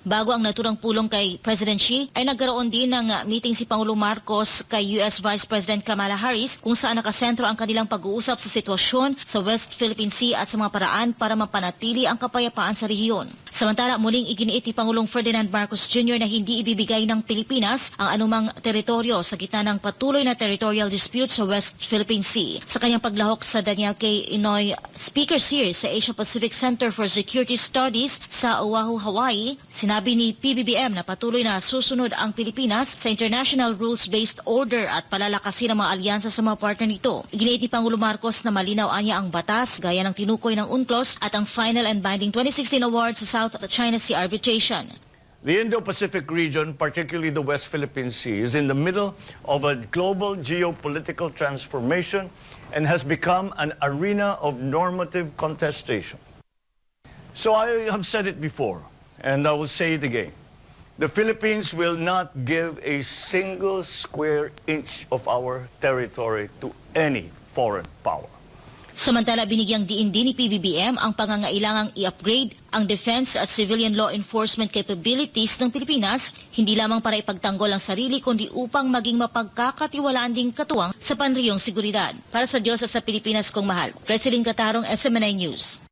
Bago ang naturang pulong kay President Xi, ay nagkaroon din ng uh, meeting si Pangulong Marcos kay US Vice President Kamala Harris kung saan nakasentro ang kanilang pag-uusap sa sitwasyon sa West Philippine Sea at sa mga paraan para mapanatili ang kapayapaan sa rehiyon. Samantala, muling iginiit ni Pangulong Ferdinand Marcos Jr. na hindi ibibigay ng Pilipinas ang anumang teritoryo sa gitna ng patuloy na territorial dispute sa West Philippine Sea. Sa kanyang paglahok sa Daniel K. Inouye Speaker Series sa Asia Pacific Center for Security Studies sa Oahu, Hawaii, sinabi ni PBBM na patuloy na susunod ang Pilipinas sa international rules-based order at palalakasin ang mga alyansa sa mga partner nito. Iginiit ni Pangulo Marcos na malinaw anya ang batas gaya ng tinukoy ng UNCLOS at ang final and binding 2016 award sa South China Sea Arbitration. The Indo-Pacific region, particularly the West Philippine Sea, is in the middle of a global geopolitical transformation and has become an arena of normative contestation. So I have said it before, and I will say it again. The Philippines will not give a single square inch of our territory to any foreign power. Samantala, binigyang diin din ni PBBM ang pangangailangang i-upgrade ang defense at civilian law enforcement capabilities ng Pilipinas, hindi lamang para ipagtanggol ang sarili, kundi upang maging mapagkakatiwalaan ding katuwang sa panriyong seguridad. Para sa Diyos at sa Pilipinas kong mahal, President Katarong, SMNI News.